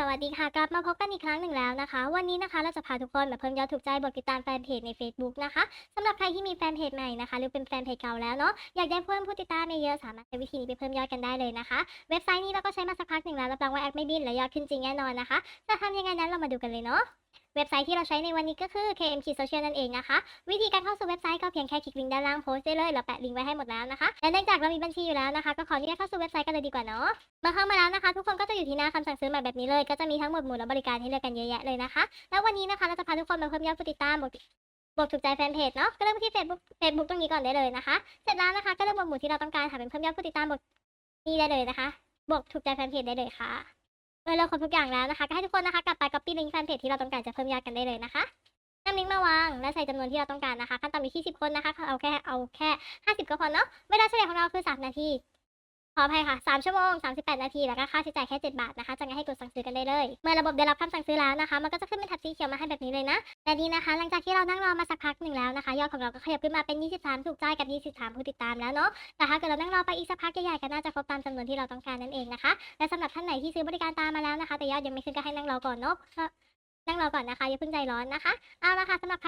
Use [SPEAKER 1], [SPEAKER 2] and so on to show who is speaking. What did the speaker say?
[SPEAKER 1] สวัสดีค่ะ กลับมาพบกันอีกครั้งหนึ่งแล้วนะคะ วันนี้นะคะเราจะพาทุกคนมาเพิ่มยอดถูกใจบทติดตามแฟนเพจใน Facebook นะคะสำหรับใครที่มีแฟนเพจใหม่นะคะ หรือเป็นแฟนเพจเก่าแล้วเนาะอยากได้เพิ่มผู้ติดตามเยอะๆสามารถใช้วิธีนี้ไปเพิ่มยอดกันได้เลยนะคะ เว็บไซต์นี้เราก็ใช้มาสักพักหนึ่งแล้วรับรองว่าแอดไม่บินและยอดขึ้นจริงแน่นอนนะคะจะทำยังไงนั้นเรามาดูกันเลยเนาะ เว็บไซต์ที่เราใช้ในวันนี้ก็คือ KM Social นั่นเองนะคะ วิธีการเข้าสู่เว็บไซต์ก็เพียงแค่คลิกลิงก์ด้านล่างโพสต์ได้เลย เราแปะลิงก์ไว้ให้หมดแล้วนะคะ และเนื่องจากเรามีบัญชีอยู่แล้วนะคะ ก็ขออนุญาตเข้าสู่เว็บไซต์กันเลยดีกว่าเนาะ เมื่อเข้ามาแล้วนะคะ ทุกคนก็จะอยู่ที่หน้าคำสั่งซื้อใหม่แบบนี้เลย ก็จะมีทั้งหมดหมู่และบริการให้เลือกกันเยอะแยะเลยนะคะ แล้ววันนี้นะคะเราจะพาทุกคนมาเพิ่มยอดผู้ติดตามบวกบวกถูกใจแฟนเพจเนาะ ก็เริ่มที่ Facebook Facebook ตรงนี้ก่อนได้เลยนะคะ เสร็จแล้วนะคะก็เลือกหมวดหมู่ที่เราต้องการค่ะเป็นเพิ่มยอดผู้ติดตามบวกนี่ได้เลยนะคะ บวกถูกใจแฟนเพจได้เลยค่ะ เมื่อเราครบทุกอย่างแล้วนะคะ ก็ให้ทุกคนนะคะกลับไป copy ลิงก์แฟนเพจที่เราต้องการจะเพิ่มยอดกันได้เลยนะคะนำลิงก์มาวางและใส่จำนวนที่เราต้องการนะคะ ขั้นต่ำอยู่ที่10 คนนะคะ เอาแค่เอาแค่ 50 ก็พอเนาะ เวลาเฉลี่ยของเราคือ 3 นาที ขออภัยค่ะ 3 ชั่วโมง 38 นาที แล้วก็ค่าใช้จ่ายแค่ 7 บาทนะคะ จะงั้นให้กดสั่งซื้อกันได้เลย เมื่อระบบได้รับคำสั่งซื้อแล้วนะคะ มันก็จะขึ้นเป็นแท็บสีเขียวมาให้แบบนี้เลยนะและนี่นะคะ หลังจากที่เรานั่งรอมาสักพักหนึ่งแล้วนะคะ ยอดของเราก็ขยับขึ้นมาเป็น 23 ถูกใจกับ 23 ผู้ติดตามแล้วเนาะ แต่ถ้าเกิดเรานั่งรอไปอีกสักพักใหญ่ๆ ก็น่าจะครบตามจำนวนที่เราต้องการนั่นเองนะคะ และสำหรับท่านไหนที่ซื้อบริการตามมาแล้วนะคะ แต่ยอดยังไม่ขึ้นก็ให้นั่งรอก่อนเนาะ นั่งรอก่อนนะคะอย่าเพิ่งใจร้อนนะคะ เอาละค่ะสำหรับ